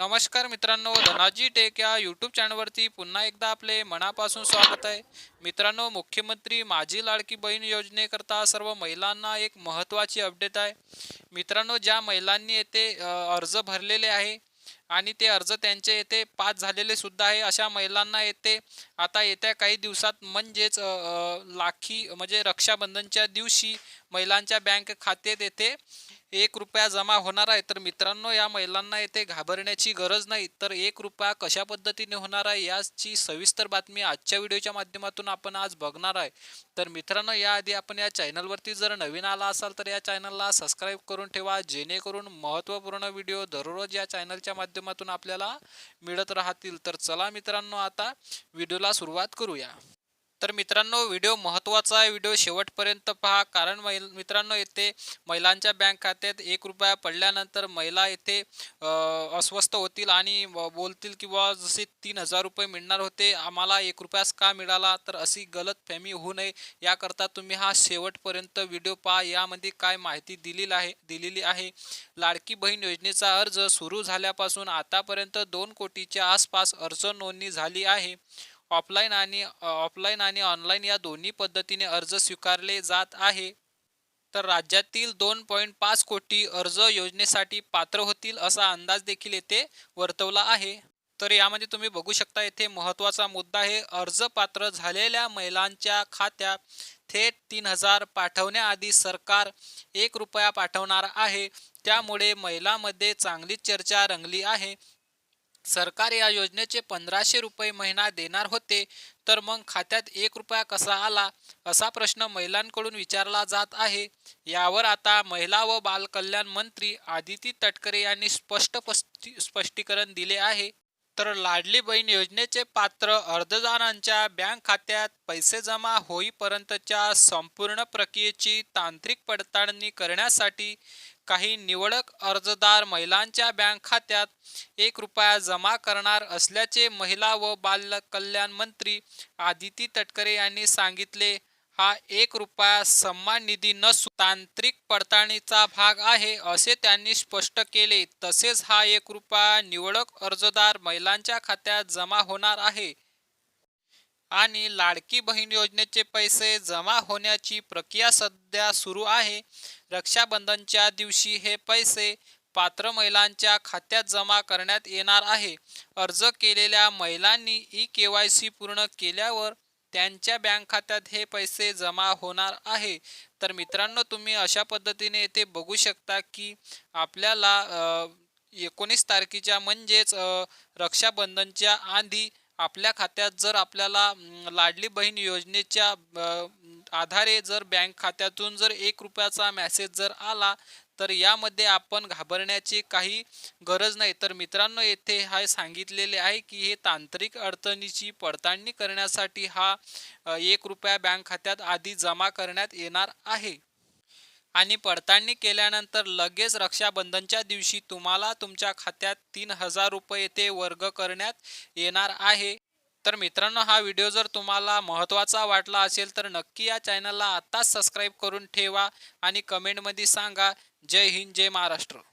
नमस्कार मित्रांनो धनाजी टेक या यूट्यूब चॅनलवरती पुन्हा एकदा आपले मनापासून स्वागत आहे. मित्रांनो मुख्यमंत्री माझी लाडकी बहीण योजनेकरता सर्व महिलांना एक महत्त्वाची अपडेट आहे. मित्रांनो ज्या महिलांनी येथे अर्ज भरलेले आहे आणि ते अर्ज त्यांचे येथे पास झालेले सुद्धा आहे अशा महिलांना येथे आता येत्या काही दिवसात म्हणजेच लाखी म्हणजे रक्षाबंधनच्या दिवशी महिलांच्या बँक खात्यात येथे एक रुपया जमा होणार आहे. तर मित्रांनो या महिलांना येथे घाबरण्याची गरज नाही. तर एक रुपया कशा पद्धतीने होणार आहे याची सविस्तर बातमी आजच्या व्हिडिओच्या माध्यमातून आपण आज बघणार आहे. तर मित्रांनो याआधी आपण या चॅनलवरती जर नवीन आला असाल तर या चॅनलला सबस्क्राईब करून ठेवा. जेणेकरून महत्त्वपूर्ण व्हिडिओ दररोज या चॅनलच्या माध्यमातून आपल्याला मिळत राहतील. तर चला मित्रांनो आता व्हिडिओला सुरुवात करूया. तर मित्रांनो व्हिडिओ महत्त्वाचा आहे. व्हिडिओ शेवटपर्यंत पहा. कारण महिल मित्रांनो येथे महिलांच्या बँक खात्यात एक रुपया पडल्यानंतर महिला येथे अस्वस्थ होतील आणि बोलतील की बुवा जसे तीन हजार रुपये मिळणार होते आम्हाला एक रुपयास का मिळाला? तर अशी गलत फॅमी होऊ नये. याकरता तुम्ही हा शेवटपर्यंत व्हिडिओ पहा. यामध्ये काय माहिती दिलेली आहे दिलेली आहे. लाडकी बहीण योजनेचा अर्ज सुरू झाल्यापासून आतापर्यंत दोन कोटीच्या आसपास अर्ज नोंदणी झाली आहे. ऑफलाईन आणि ऑफलाईन आणि ऑनलाईन या दोन्ही पद्धतीने अर्ज स्वीकारले जात आहे. तर राज्यातील दोन पॉईंट पाच कोटी अर्ज योजनेसाठी पात्र होतील असा अंदाज देखील येथे वर्तवला आहे. तर यामध्ये तुम्ही बघू शकता येथे महत्त्वाचा मुद्दा आहे अर्ज पात्र झालेल्या महिलांच्या खात्यात थेट तीन हजार पाठवण्याआधी सरकार एक रुपया पाठवणार आहे. त्यामुळे महिलांमध्ये चांगलीच चर्चा रंगली आहे. सरकार या योजनेचे पंधराशे रुपये महिना देणार होते तर मग खात्यात एक रुपया कसा आला असा प्रश्न महिलांकडून विचारला जात आहे. यावर आता महिला व बालकल्याण मंत्री आदिती तटकरे यांनी स्पष्ट स्पष्टीकरण दिले आहे. तर लाडली बहीण योजनेचे पात्र अर्जदारांच्या बँक खात्यात पैसे जमा होईपर्यंतच्या संपूर्ण प्रक्रियेची तांत्रिक पडताळणी करण्यासाठी काही निवडक अर्जदार महिलांच्या बँक खात्यात एक रुपया जमा करणार असल्याचे महिला व बाल कल्याण मंत्री आदिती तटकरे यांनी सांगितले. हा एक रुपया सन्मान निधी नसून तांत्रिक पडताळणीचा भाग आहे असे त्यांनी स्पष्ट केले. तसेच हा एक रुपया निवडक अर्जदार महिलांच्या खात्यात जमा होणार आहे. आणि लाडकी बहीण योजनेचे पैसे जमा होण्याची प्रक्रिया सध्या सुरू आहे. रक्षाबंधनच्या दिवशी हे पैसे पात्र महिलांच्या खात्यात जमा करण्यात येणार आहे. अर्ज केलेल्या महिलांनी ई के वाय सी पूर्ण केल्यावर त्यांच्या बँक खात्यात हे पैसे जमा होणार आहे. तर मित्रांनो तुम्ही अशा पद्धतीने येथे बघू शकता की आपल्याला एकोणीस तारखेच्या म्हणजेच रक्षाबंधनच्या आधी आपल्या खात्यात जर आपल्याला लाडली बहीण योजनेच्या आधारे जर बँक खात्यातून जर एक रुपयाचा मॅसेज जर आला तर यामध्ये आपण घाबरण्याची काही गरज नाही. तर मित्रांनो येथे हा सांगितलेले आहे की हे तांत्रिक अडचणीची पडताळणी करण्यासाठी हा एक रुपया बँक खात्यात आधी जमा करण्यात येणार आहे. आणि पडताळणी केल्यानंतर लगेच रक्षाबंधनच्या दिवशी तुम्हाला तुमच्या खात्यात तीन हजार रुपये ते वर्ग करण्यात येणार आहे. तर मित्रांनो हा व्हिडिओ जर तुम्हाला महत्त्वाचा वाटला असेल तर नक्की या चॅनलला आत्ताच सबस्क्राईब करून ठेवा आणि कमेंटमध्ये सांगा. जय हिंद जय महाराष्ट्र.